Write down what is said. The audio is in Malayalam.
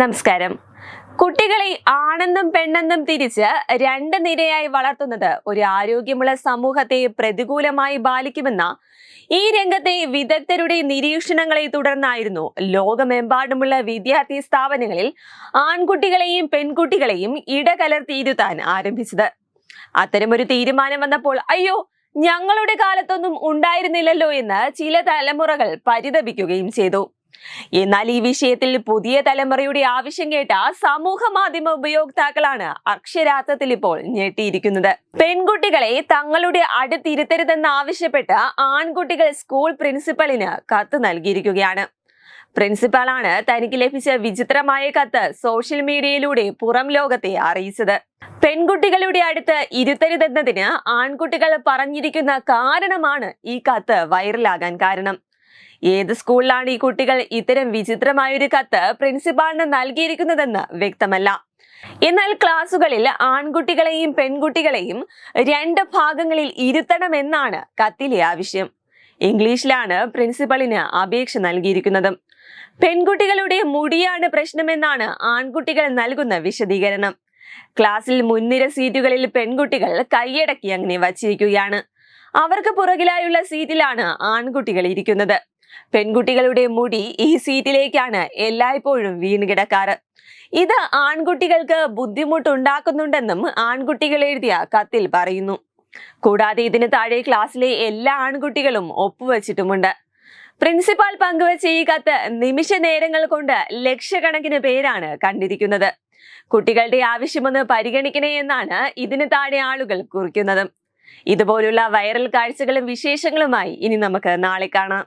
നമസ്കാരം. കുട്ടികളെ ആണെന്നും പെണ്ണെന്നും തിരിച്ച് രണ്ട് നിരയായി വളർത്തുന്നത് ഒരു ആരോഗ്യമുള്ള സമൂഹത്തെ പ്രതികൂലമായി ബാധിക്കുമെന്ന ഈ രംഗത്തെ വിദഗ്ധരുടെ നിരീക്ഷണങ്ങളെ തുടർന്നായിരുന്നു ലോകമെമ്പാടുമുള്ള വിദ്യാർത്ഥി സ്ഥാപനങ്ങളിൽ ആൺകുട്ടികളെയും പെൺകുട്ടികളെയും ഇടകലർത്തിയിരുത്താൻ ആരംഭിച്ചത്. അത്തരമൊരു തീരുമാനം വന്നപ്പോൾ അയ്യോ ഞങ്ങളുടെ കാലത്തൊന്നും ഉണ്ടായിരുന്നില്ലല്ലോ എന്ന് ചില തലമുറകൾ പരിതപിക്കുകയും ചെയ്തു. എന്നാൽ ഈ വിഷയത്തിൽ പുതിയ തലമുറയുടെ ആവശ്യം കേട്ട സമൂഹ മാധ്യമ ഉപയോക്താക്കളാണ് അക്ഷരാർത്ഥത്തിൽ ഇപ്പോൾ ഞെട്ടിയിരിക്കുന്നത്. പെൺകുട്ടികളെ തങ്ങളുടെ അടുത്തിരുത്തരുതെന്ന് ആവശ്യപ്പെട്ട് ആൺകുട്ടികൾ സ്കൂൾ പ്രിൻസിപ്പലിന് കത്ത് നൽകിയിരിക്കുകയാണ്. പ്രിൻസിപ്പാളാണ് തനിക്ക് ലഭിച്ച വിചിത്രമായ കത്ത് സോഷ്യൽ മീഡിയയിലൂടെ പുറം ലോകത്തെ അറിയിച്ചത്. പെൺകുട്ടികളുടെ അടുത്ത് ഇരുത്തരുതെന്നതിന് ആൺകുട്ടികൾ പറഞ്ഞിരിക്കുന്ന കാരണമാണ് ഈ കത്ത് വൈറലാകാൻ കാരണം. ഏത് സ്കൂളിലാണ് ഈ കുട്ടികൾ ഇത്തരം വിചിത്രമായൊരു കത്ത് പ്രിൻസിപ്പാളിന് നൽകിയിരിക്കുന്നതെന്ന് വ്യക്തമല്ല. എന്നാൽ ക്ലാസുകളിൽ ആൺകുട്ടികളെയും പെൺകുട്ടികളെയും രണ്ട് ഭാഗങ്ങളിൽ ഇരുത്തണമെന്നാണ് കത്തിലെ ആവശ്യം. ഇംഗ്ലീഷിലാണ് പ്രിൻസിപ്പളിന് അപേക്ഷ നൽകിയിരിക്കുന്നത്. പെൺകുട്ടികളുടെ മുടിയാണ് പ്രശ്നമെന്നാണ് ആൺകുട്ടികൾ നൽകുന്ന വിശദീകരണം. ക്ലാസ്സിൽ മുൻനിര സീറ്റുകളിൽ പെൺകുട്ടികൾ കൈയടക്കി അങ്ങനെ വച്ചിരിക്കുകയാണ്. അവർക്ക് പുറകിലായുള്ള സീറ്റിലാണ് ആൺകുട്ടികൾ ഇരിക്കുന്നത്. പെൺകുട്ടികളുടെ മുടി ഈ സീറ്റിലേക്കാണ് എല്ലായ്പ്പോഴും വീണ് കിടക്കാറ്. ഇത് ആൺകുട്ടികൾക്ക് ബുദ്ധിമുട്ടുണ്ടാക്കുന്നുണ്ടെന്നും ആൺകുട്ടികൾ എഴുതിയ കത്തിൽ പറയുന്നു. കൂടാതെ ഇതിന് താഴെ ക്ലാസ്സിലെ എല്ലാ ആൺകുട്ടികളും ഒപ്പുവെച്ചിട്ടുമുണ്ട്. പ്രിൻസിപ്പാൾ പങ്കുവച്ച ഈ കത്ത് നിമിഷ നേരങ്ങൾ കൊണ്ട് ലക്ഷക്കണക്കിന് പേരാണ് കണ്ടിരിക്കുന്നത്. കുട്ടികളുടെ ആവശ്യമൊന്ന് പരിഗണിക്കണേ എന്നാണ് ഇതിന് താഴെ ആളുകൾ കുറിക്കുന്നത്. ഇതുപോലുള്ള വൈറൽ കാഴ്ചകളും വിശേഷങ്ങളുമായി ഇനി നമുക്ക് നാളെ കാണാം.